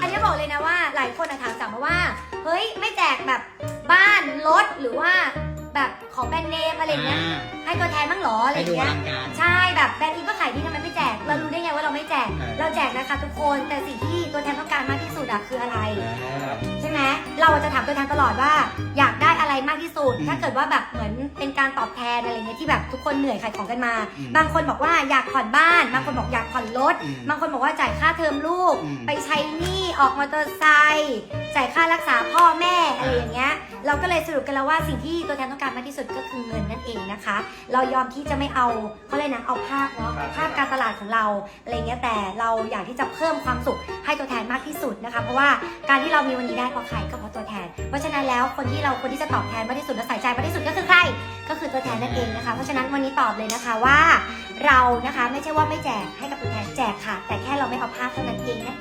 อันนี้บอกเลยนะว่าหลายคนอะถามสั่งมาว่า เฮ้ยไม่แจกแบบบ้านรถหรือว่าแบบของแบรนด์เนมอะไรอย่างเงี้ยให้ตัวแทนบ้างเหรออะไรไปอย่าดูงอเงี้ยลังการใช่แบบแบรนด์อีก็ขายดีทำไมไม่แจก เรารู้ได้ไงว่าเราไม่แจกเออเราแจกนะคะทุกคนแต่สิ่งที่ตัวแทนต้องการมากที่สุดอะคืออะไรเออใช่ไหมเราจะถามตัวแทนตลอดว่าอยาก ที่สุดอืมถ้าเกิดว่าแบบเหมือนเป็นการตอบแทนอะไรเงี้ยที่แบบทุกคนเหนื่อยขายของกันมาอืมบางคนบอกว่าอยากผ่อนบ้าน บางคนบอกอยากผ่อนรถอืมบางคนบอกว่าจ่ายค่าเทอมลูกอืมไปใช้หนี้ออกมอเตอร์ไซค์จ่ายค่ารักษาพ่อแม่ ก็เลยสรุปกันแล้วว่าสิ่งที่ตัวแทนต้องการมากที่สุดก็คือเงินนั่นเองนะคะ เรายอมที่จะไม่เอาเขาเลยกนะเอาภาพเนาะครับภาพการตลาดของเราอะไรเงี้ยแต่เราอยากที่จะเพิ่มความสุขให้ตัวแทนมากที่สุดนะคะ เพราะว่าการที่เรามีวันนี้ได้เพราะใครก็เพราะตัวแทน เพราะฉะนั้นแล้วคนที่เราคนที่จะตอบแทนมากที่สุดและใส่ใจมากที่สุดก็คือใคร ก็คือตัวแทนนั่นเองนะคะ เพราะฉะนั้นวันนี้ตอบเลยนะคะว่า เรานะคะไม่ใช่ว่าไม่แจกให้กับตัวแทนแจกค่ะ แต่แค่เราไม่เอาภาพเท่านั้นเองนะคะ